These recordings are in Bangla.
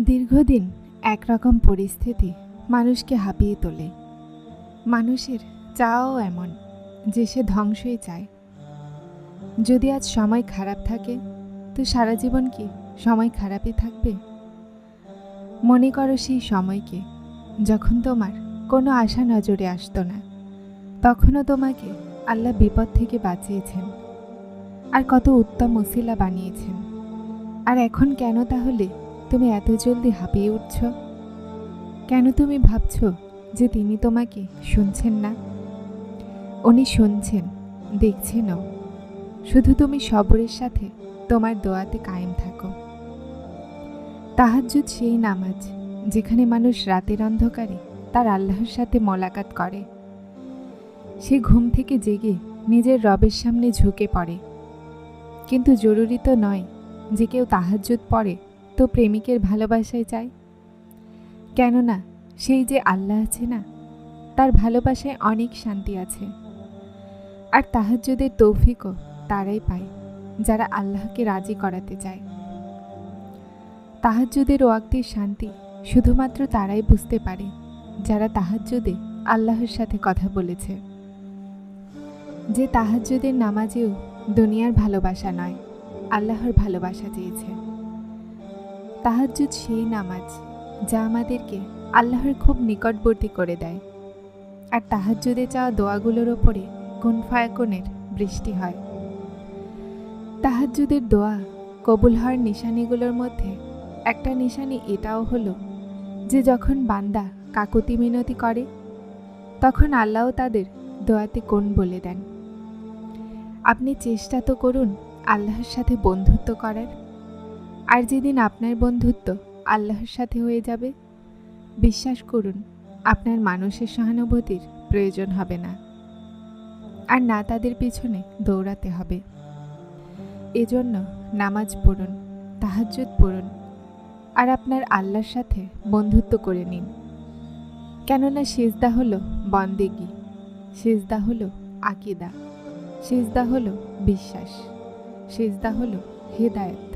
দীর্ঘদিন একরকম পরিস্থিতি মানুষকে হাঁপিয়ে তোলে। মানুষের চাও এমন যে সে ধ্বংসই চায়। যদি আজ সময় খারাপ থাকে, তো সারা জীবন কি সময় খারাপই থাকবে? মনে করো সেই সময়কে যখন তোমার কোনো আশা নজরে আসতো না, তখনও তোমাকে আল্লাহ বিপদ থেকে বাঁচিয়েছেন। আর কত উত্তম ওসিলা বানিয়েছেন। আর এখন কেন তাহলে তুমি এত জলদি হাঁপিয়ে উঠছ? কেন তুমি ভাবছ যে তিনি তোমাকে শুনছেন না? উনি শুনছেন, দেখছেনও। শুধু তুমি সবরের সাথে তোমার দোয়াতে কায়েম থাকো। তাহাজ্জুদ সেই নামাজ যেখানে মানুষ রাতের অন্ধকারে তার আল্লাহর সাথে মোলাকাত করে। সে ঘুম থেকে জেগে নিজের রবের সামনে ঝুঁকে পড়ে। কিন্তু জরুরি তো নয় যে কেউ তাহাজ্জুদ পড়ে তো প্রেমিকের ভালোবাসায় চায় কেননা, সেই যে আল্লাহ আছে না, তার ভালোবাসায় অনেক শান্তি আছে। আর তাহাজ্জুদের তৌফিকও তারাই পায়, যারা আল্লাহকে রাজি করাতে চায়। তাহাজ্জুদের ওয়াক্তির শান্তি শুধুমাত্র তারাই বুঝতে পারে, যারা তাহাজ্জুদে আল্লাহর সাথে কথা বলেছে। যে তাহাজ্জুদের নামাজেও দুনিয়ার ভালোবাসা নয়, আল্লাহর ভালোবাসা চেয়েছে। তাহাজ্জুদ সেই নামাজ যা আমাদেরকে আল্লাহর খুব নিকটবর্তী করে দেয়। আর তাহাজ্জুদে চাওয়া দোয়াগুলোর ওপরে কোন ফায়াকনের বৃষ্টি হয়। তাহাজ্জুদের দোয়া কবুল হওয়ার নিশানিগুলোর মধ্যে একটা নিশানি এটাও হলো যে যখন বান্দা কাকুতি মিনতি করে, তখন আল্লাহও তাদের দোয়াতে কোন বলে দেন। আপনি চেষ্টা তো করুন আল্লাহর সাথে বন্ধুত্ব করার। আর যেদিন আপনার বন্ধুত্ব আল্লাহর সাথে হয়ে যাবে, বিশ্বাস করুন, আপনার মানুষের সহানুভূতির প্রয়োজন হবে না। আর না তাদের পিছনে দৌড়াতে হবে। এজন্য নামাজ পড়ুন, তাহাজ্জুদ পড়ুন, আর আপনার আল্লাহর সাথে বন্ধুত্ব করে নিন। কেননা সেজদা হলো বন্দেগি, সেজদা হলো আকিদা, সেজদা হলো বিশ্বাস, সেজদা হলো হেদায়েত।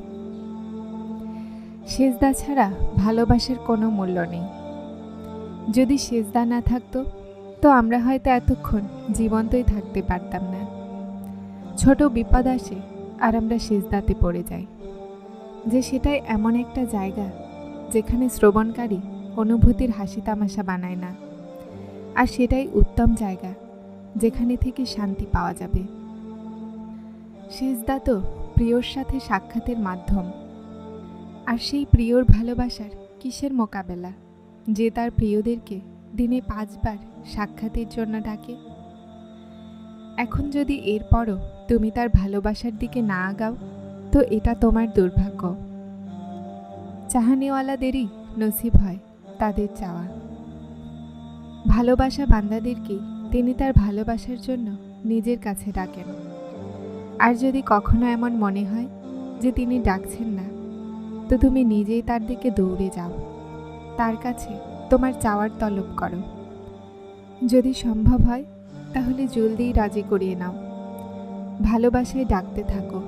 সেজদা ছাড়া ভালোবাসার কোনো মূল্য নেই। যদি সেজদা না থাকতো, তো আমরা হয়তো এতক্ষণ জীবন্তই থাকতে পারতাম না। ছোট বিপদ আসে আর আমরা সেজদাতে পড়ে যাই। যে সেটাই এমন একটা জায়গা যেখানে শ্রবণকারী অনুভূতির হাসি তামাশা বানায় না। আর সেটাই উত্তম জায়গা যেখানে থেকে শান্তি পাওয়া যাবে। সেজদা তো প্রিয়র সাথে সাক্ষাতের মাধ্যম। আর সেই প্রিয়র ভালোবাসার কিসের মোকাবেলা? যে তার প্রিয়দেরকে দিনে পাঁচবার সাক্ষাতের জন্য ডাকে? এখন যদি এরপরও তুমি তার ভালোবাসার দিকে না আগাও, তো এটা তোমার দুর্ভাগ্য। চাহানিওয়ালাদেরই নসিব হয় তাদের চাওয়া। ভালোবাসা বান্দাদেরকেই তিনি তার ভালোবাসার জন্য নিজের কাছে ডাকেন। আর যদি কখনো এমন মনে হয় যে তিনি ডাকছেন না তো তুমি নিজেই তার দিকে দৌড়ে যাও। তার কাছে তোমার চাওয়ার তলব করো। যদি সম্ভব হয়, তাহলে জলদিই রাজি করিয়ে নাও। ভালোবাসায় ডাকতে থাকো।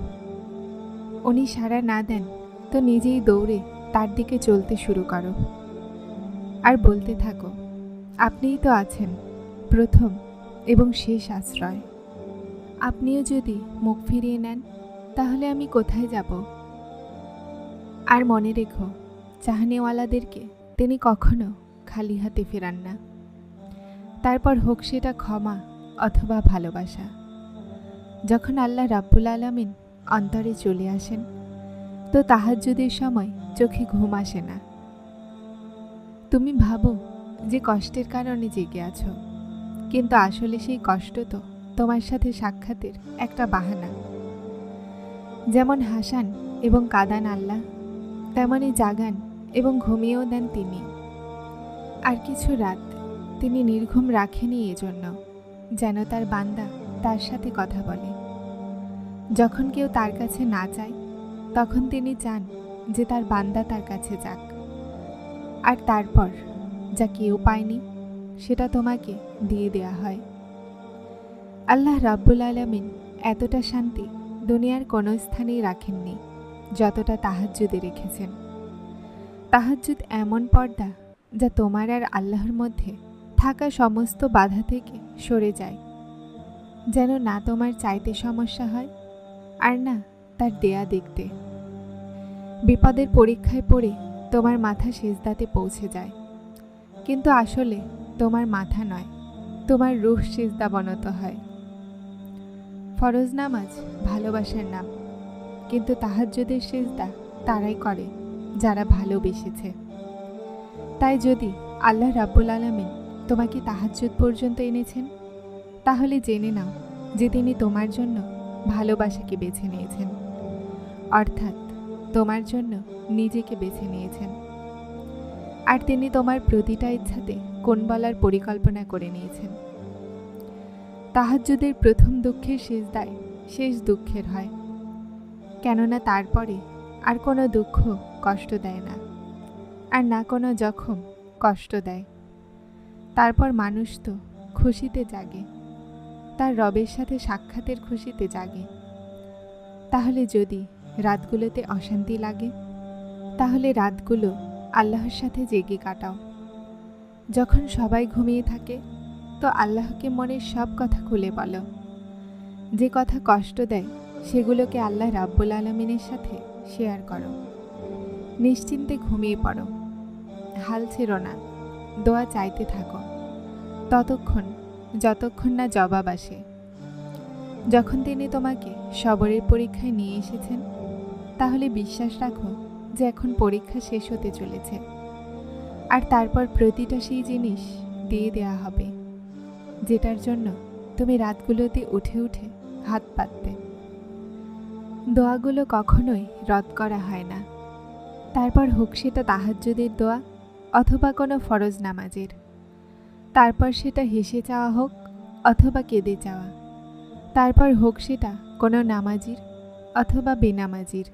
উনি সাড়া না দেন, তো নিজেই দৌড়ে তার দিকে চলতে শুরু করো। আর বলতে থাকো, আপনিই তো আছেন, প্রথম এবং শেষ আশ্রয়। আপনিও যদি মুখ ফিরিয়ে নেন, তাহলে আমি কোথায় যাব? আর মনে রেখো, চাহানিওয়ালাদেরকে তিনি কখনো খালি হাতে ফেরান না। তারপর হোক সেটা ক্ষমা অথবা ভালোবাসা। যখন আল্লাহ রাব্বুল আলমিন অন্তরে চলে আসেন, তো তাহাজ্জুদের সময় চোখে ঘুম আসে না। তুমি ভাবো যে কষ্টের কারণে জেগে আছো, কিন্তু আসলে সেই কষ্ট তো তোমার সাথে সাক্ষাতের একটা বাহানা। যেমন হাসান এবং কাদান আল্লাহ তেমনই জাগান এবং ঘুমিয়েও দেন তিনি। আর কিছু রাত তিনি নির্ঘুম রাখেনি এজন্য, যেন তার বান্দা তার সাথে কথা বলে। যখন কেউ তার কাছে না যায়, তখন তিনি চান যে তার বান্দা তার কাছে যাক। আর তারপর যা কেউ পায়নি, সেটা তোমাকে দিয়ে দেয়া হয়। আল্লাহ রাব্বুল আলমিন এতটা শান্তি দুনিয়ার কোনো স্থানেই রাখেননি। যতটা তাহাজ্জুদে রেখেছেন। তাহাজ্জুদ এমন পর্দা যা তোমার আর আল্লাহর মধ্যে থাকা সমস্ত বাধা থেকে সরে যায়। যেন না তোমার চাইতে সমস্যা হয় আর না তার দেয়া দেখতে। বিপদের পরীক্ষায় পড়ে তোমার মাথা সেজদাতে পৌঁছে যায়। কিন্তু আসলে তোমার মাথা নয়, তোমার রুহ সেজদা বনত হয়। ফরজ নামাজ ভালোবাসার নাম। কিন্তু তাহাজ্জুদের সেজদা তারাই করে, যারা ভালোবেসেছে। তাই যদি আল্লাহ রাব্বুল আলামিন তোমাকে তাহাজ্জুদ পর্যন্ত এনেছেন, তাহলে জেনে নাও যে তিনি তোমার জন্য ভালোবাসাকে বেছে নিয়েছেন। অর্থাৎ তোমার জন্য নিজেকে বেছে নিয়েছেন। আর তিনি তোমার প্রতিটা ইচ্ছাতে কোন বলার পরিকল্পনা করে নিয়েছেন। তাহাজ্জুদের প্রথম দুঃখের শেষ দায় শেষ দুঃখের হয়। কেননা তারপরে আর কোনো দুঃখ কষ্ট দেয় না, আর না কোনো জখম কষ্ট দেয়। তারপর মানুষ তো খুশিতে জাগে, তার রবের সাথে সাক্ষাতের খুশিতে জাগে। তাহলে যদি রাতগুলোতে অশান্তি লাগে, তাহলে রাতগুলো আল্লাহর সাথে জেগে কাটাও। যখন সবাই ঘুমিয়ে থাকে, তো আল্লাহকে মনের সব কথা খুলে বলো। যে কথা কষ্ট দেয় সেগুলোকে আল্লাহ রাব্বুল আলমিনের সাথে শেয়ার করো। নিশ্চিন্তে ঘুমিয়ে পড়ো। হাল ছেড়ো না। দোয়া চাইতে থাকো। ততক্ষণ, যতক্ষণ না জবাব আসে। যখন তিনি তোমাকে সবরের পরীক্ষায় নিয়ে এসেছেন, তাহলে বিশ্বাস রাখো যে এখন পরীক্ষা শেষ হতে চলেছে। আর তারপর প্রতিটা সেই জিনিস দিয়ে দেওয়া হবে, যেটার জন্য তুমি রাতগুলোতে উঠে উঠে হাত পাততে। দোয়াগুলো কখনোই রদ করা হয় না। তারপর হোক সেটা তাহাজ্জুদের দোয়া অথবা কোনো ফরজ নামাজের। তারপর সেটা হেসে চাওয়া হোক অথবা কেঁদে চাওয়া। তারপর হোক সেটা কোনো নামাজির অথবা বেনামাজির।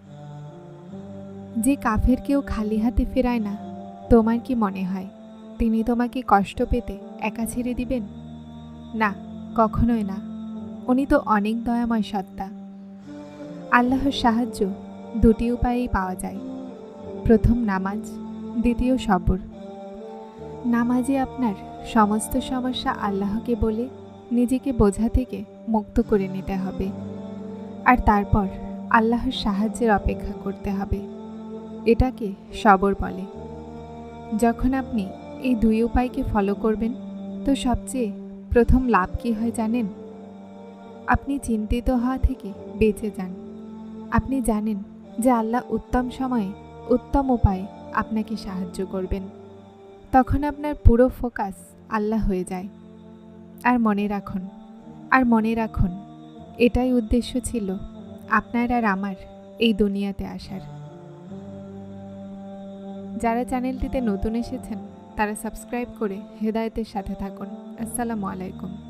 যে কাফের কেউ খালি হাতে ফেরায় না, তোমার কি মনে হয় তিনি তোমাকে কষ্ট পেতে একা ছেড়ে দিবেন? না, কখনোই না। উনি তো অনেক দয়াময় সত্তা। আল্লাহর সাহায্য দুটি উপায়েই পাওয়া যায়। প্রথম, নামাজ, দ্বিতীয়, সবর। নামাজে আপনার সমস্ত সমস্যা আল্লাহকে বলে নিজেকে বোঝা থেকে মুক্ত করে নিতে হবে। আর তারপর আল্লাহর সাহায্যের অপেক্ষা করতে হবে। এটাকে সবর বলে। যখন আপনি এই দুই উপায়কে ফলো করবেন, তো সবচেয়ে প্রথম লাভ কী হয় জানেন? আপনি চিন্তিত হওয়া থেকে বেঁচে যান। আপনি জানেন যে আল্লাহ উত্তম সময়ে উত্তম উপায়ে আপনাকে সাহায্য করবেন। তখন আপনার পুরো ফোকাস আল্লাহ হয়ে যায়। আর মনে রাখুন, আর মনে রাখুন, এটাই উদ্দেশ্য ছিল আপনার আর আমার এই দুনিয়াতে আসার। যারা চ্যানেলটিতে নতুন এসেছেন, তারা সাবস্ক্রাইব করে হেদায়েতের সাথে থাকুন। আসসালামু আলাইকুম।